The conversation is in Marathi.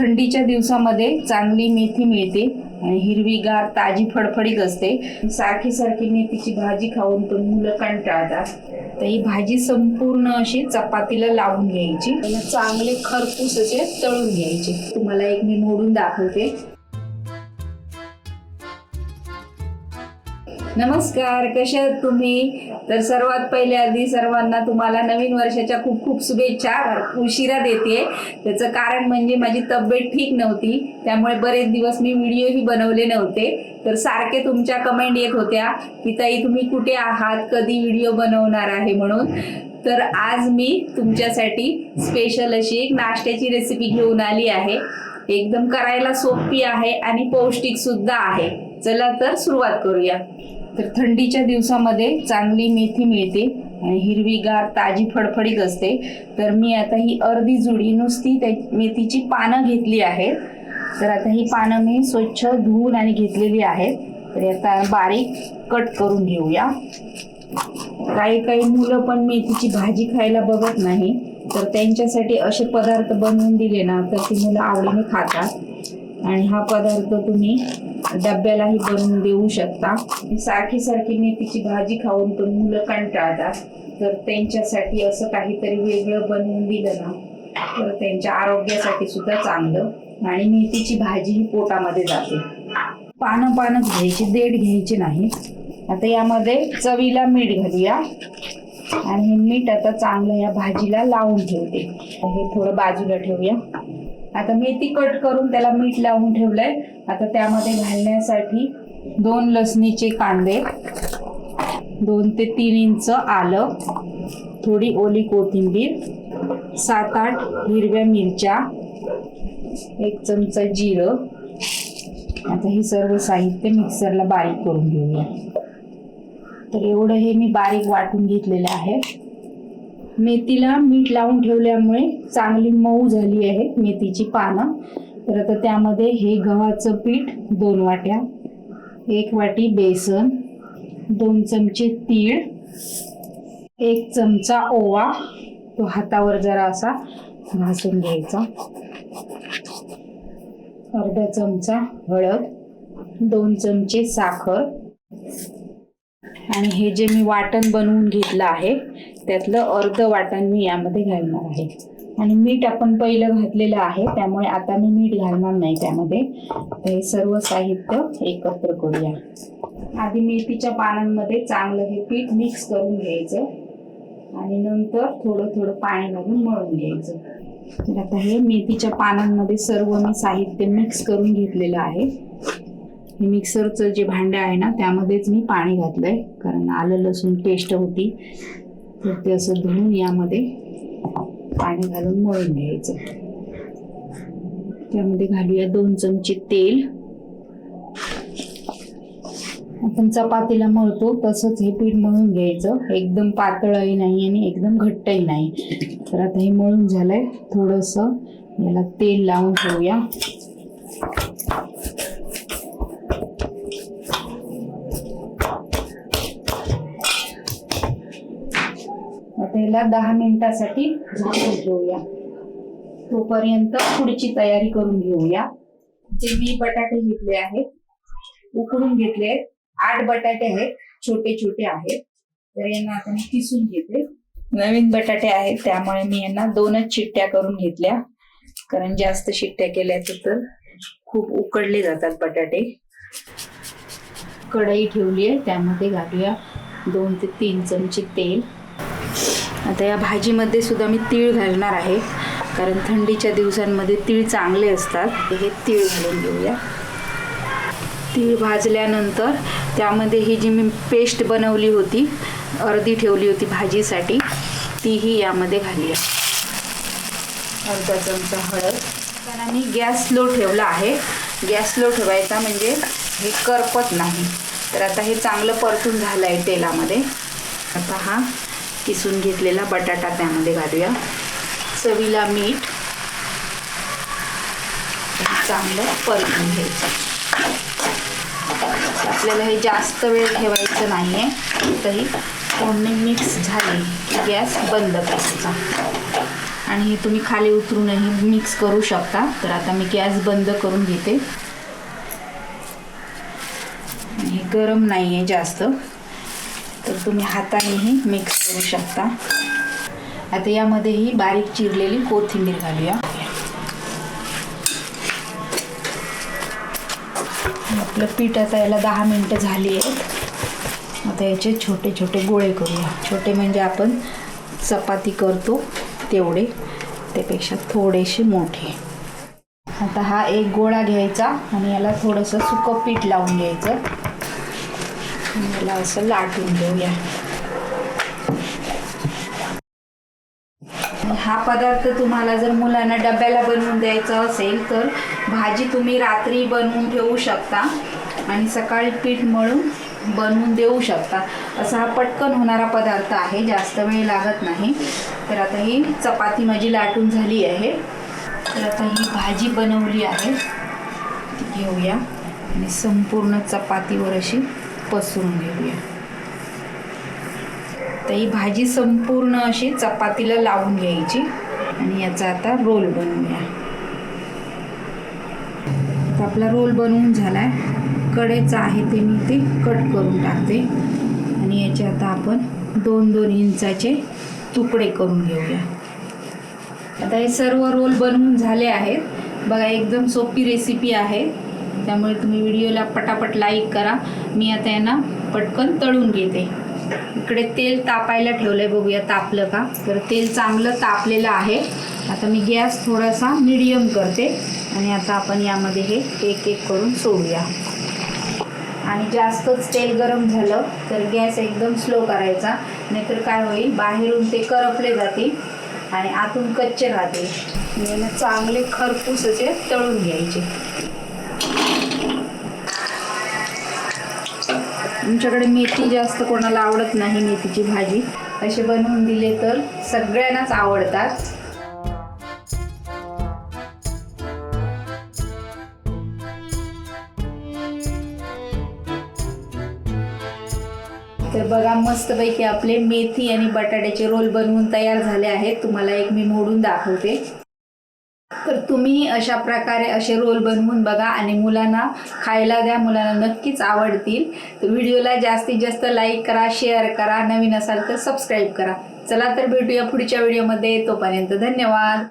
थंडीच्या दिवसामध्ये चांगली मेथी मिळते आणि हिरवीगार ताजी फडफडीत असते. सारखी सारखी मेथीची भाजी खाऊन पण मुलं कंटाळतात. तर ही भाजी संपूर्ण अशी चपातीला लावून घ्यायची. चांगले खरपूस असे तळून घ्यायचे. तुम्हाला एक मी मोडून दाखवते. नमस्कार कशा आहात तुम्ही? तर सर्वात पहिले आधी सर्वांना तुम्हाला नवीन वर्षाच्या खूप खूप शुभेच्छा. उशिरा देते. त्याचं कारण म्हणजे माझी तब्येत ठीक नव्हती. त्यामुळे बरेच दिवस मी व्हिडिओही बनवले नव्हते. तर सारखे तुमच्या कमेंट येत होत्या की ताई तुम्ही कुठे आहात? कधी व्हिडिओ बनवणार आहे? म्हणून. तर आज मी तुमच्यासाठी स्पेशल अशी एक नाश्त्याची रेसिपी घेऊन आली आहे. एकदम करायला सोपी आहे आणि पौष्टिक सुद्धा आहे. चला तर सुरुवात करूया. तर थंडीच्या दिवसामध्ये चांगली मेथी मिळते हिरवीगार ताजी फडफडीत असते. तर मी आता ही अर्धी जुडी नुसती त्या मेथीची पानं घेतली आहेत. तर आता ही पानं मी स्वच्छ धुवून आणि घेतलेली आहेत. तर आता बारीक कट करून घेऊया. काही काही मुलं पण मेथीची भाजी खायला बघत नाही. तर त्यांच्यासाठी असे पदार्थ बनवून दिले ना तर ती मुलं आवडीने खातात. आणि हा पदार्थ तुम्ही डब्यालाही बनवून देऊ शकता. सारखी सारखी मेथीची भाजी खाऊन पण मुलं कंटाळतात. तर त्यांच्यासाठी असं काहीतरी वेगळं बनवून दिलं ना तर त्यांच्या आरोग्यासाठी सुद्धा चांगलं. आणि मेथीची भाजी ही पोटामध्ये जाते. पानं पानच घ्यायची देठ घ्यायची नाही. आता यामध्ये चवीला मीठ घालूया. आणि हे मीठ आता चांगलं या भाजीला लावून ठेवते. हे थोडं बाजूला ठेवूया. आता मेथी कट करून त्याला मीठ लावून ठेवलंय. आता त्यामध्ये घालण्यासाठी दोन लसणीचे कांदे दोन ते तीन इंच आलं थोडी ओली कोथिंबीर सात आठ हिरव्या मिरच्या एक चमचा जिरं. आता हे सर्व साहित्य मिक्सरला बारीक करून घेऊया. तर एवढं हे मी बारीक वाटून घेतलेलं आहे. मेथीला मीठ लावून ठेवल्यामुळे चांगली मऊ झाली आहे मेथीची पानं. तर आता त्यामध्ये हे गव्हाचं पीठ दोन वाट्या एक वाटी बेसन दोन चमचे तीळ एक चमचा ओवा. तो हातावर जरा असा घासून घ्यायचा. अर्धा चमचा हळद दोन चमचे साखर. आणि हे जे मी वाटण बनवून घेतलं आहे त्यातलं अर्ध वाटण मी यामध्ये घालणार आहे. आणि मीठ आपण पहिलं घातलेलं आहे त्यामुळे आता मी मीठ घालणार नाही त्यामध्ये. हे सर्व साहित्य एकत्र करूया. आधी मेथीच्या पानांमध्ये चांगलं हे पीठ मिक्स करून घ्यायचं. आणि नंतर थोडं थोडं पाणी घालून मळून घ्यायचं. तर आता हे मेथीच्या पानांमध्ये सर्व मी साहित्य मिक्स करून घेतलेलं आहे. हे मिक्सरचं जे भांडं आहे ना त्यामध्येच मी पाणी घातलंय कारण आलं लसूण पेस्ट होती. तर ते असं धुवून यामध्ये पाणी घालून मळून घ्यायचं. त्यामध्ये घालूया दोन चमचे तेल. आपण चपातीला मळतो तसंच हे पीठ मळून घ्यायचं. एकदम पातळही नाही आणि एकदम घट्टही नाही. तर आता हे मळून झालंय. थोडंसं याला तेल लावून ठेवूया. आता याला दहा मिनिटासाठी झाकून घेऊया तोपर्यंत पुढची तयारी करून घेऊया. जे मी बटाटे घेतले आहेत उकडून घेतले आहेत आठ बटाटे आहेत छोटे छोटे आहेत. तर यांना आता मी किसून घेते. नवीन बटाटे आहेत त्यामुळे मी यांना दोनच चिट्ट्या करून घेतल्या. कारण जास्त शिट्ट्या केल्या तर खूप उकडले जातात बटाटे. कढई ठेवली आहे त्यामध्ये घालूया दोन ते तीन चमचे तेल. आता या भाजीमध्ये सुद्धा मी तीळ घालणार आहे. कारण थंडीच्या दिवसांमध्ये तीळ चांगले असतात. हे तीळ घालून घेऊया. तीळ भाजल्यानंतर त्यामध्ये ही जी मी पेस्ट बनवली होती अर्धी ठेवली होती भाजीसाठी तीही यामध्ये घालूया. अर्धा चमचा हळद. कारण मी गॅस स्लो ठेवला आहे. गॅस स्लो ठेवायचा म्हणजे हे करपत नाही. तर आता हे चांगलं परतून झालं आहे तेलामध्ये. आता हा किसून घेतलेला बटाटा त्यामध्ये घालूया. चवीला मीठ. चांगलं परतून घ्यायचं. आपल्याला हे जास्त वेळ ठेवायचं नाही आहे तरी फोडणी मिक्स झाली की गॅस बंद करायचा. आणि हे तुम्ही खाली उतरूनही मिक्स करू शकता. तर आता मी गॅस बंद करून घेते. हे गरम नाही आहे जास्त. तर तुम्ही हातानेही मिक्स करू शकता. आता यामध्येही बारीक चिरलेली कोथिंबीर घालूया. आपलं पीठ आता याला दहा मिनटं झाली आहेत. आता याचे छोटे छोटे गोळे करूया. छोटे म्हणजे आपण चपाती करतो तेवढे. त्यापेक्षा थोडेसे मोठे. आता हा एक गोळा घ्यायचा आणि याला थोडंसं सुकं पीठ लावून घ्यायचं. मला असं लाटून घेऊया हा पदार्थ तुम्हाला जर मुलांना डब्याला बनवून द्यायचा असेल तर भाजी तुम्ही रात्री बनवून ठेवू शकता आणि सकाळी पीठ मळून बनवून देऊ शकता. असा हा पटकन होणारा पदार्थ आहे जास्त वेळ लागत नाही. तर आता ही चपाती माझी लाटून झाली आहे. तर आता ही भाजी बनवली आहे. ती घेऊया. आणि संपूर्ण चपातीवर अशी पसरून घेऊया. तर ही भाजी संपूर्ण अशी चपातीला लावून घ्यायची. आणि याचा आता रोल बनवूया. आता आपला रोल बनवून झाला आहे कडेचा आहे ते मी ते कट करून टाकते. आणि याचे आता आपण दोन दोन इंचाचे तुकडे करून घेऊया. आता हे सर्व रोल बनवून झाले आहेत. बघा एकदम सोपी रेसिपी आहे. त्यामुळे तुम्ही व्हिडिओला पटापट लाईक करा. मी आता यांना पटकन तळून घेते. इकडे तेल तापायला ठेवलं आहे बघूया तापलं का? तर तेल चांगलं तापलेलं आहे. आता मी गॅस थोडासा मिडियम करते आणि आता आपण यामध्ये हे एक एक करून सोडूया. आणि जास्तच तेल गरम झालं तर गॅस एकदम स्लो करायचा. नाहीतर काय होईल? बाहेरून ते करपले जातील आणि आतून कच्चे राहतील. चांगले खरपूस असे तळून घ्यायचे. तुमच्याकडे मेथी जास्त कोणाला आवडत नाही मेथीची भाजी. असे बनवून दिले तर सगळ्यांनाच आवडतात. तर बघा मस्तपैकी आपले मेथी आणि बटाट्याचे रोल बनवून तयार झाले आहेत. तुम्हाला एक मी मोडून दाखवते. तुम्ही अशा प्रकारे असे रोल बनवून बघा आणि मुलांना खायला द्या. मुलांना नक्कीच आवडतील. तर व्हिडिओला जास्तीत जास्त लाईक करा शेअर करा. नवीन असाल तर सबस्क्राईब करा. चला तर भेटूया पुढच्या व्हिडिओमध्ये तोपर्यंत धन्यवाद.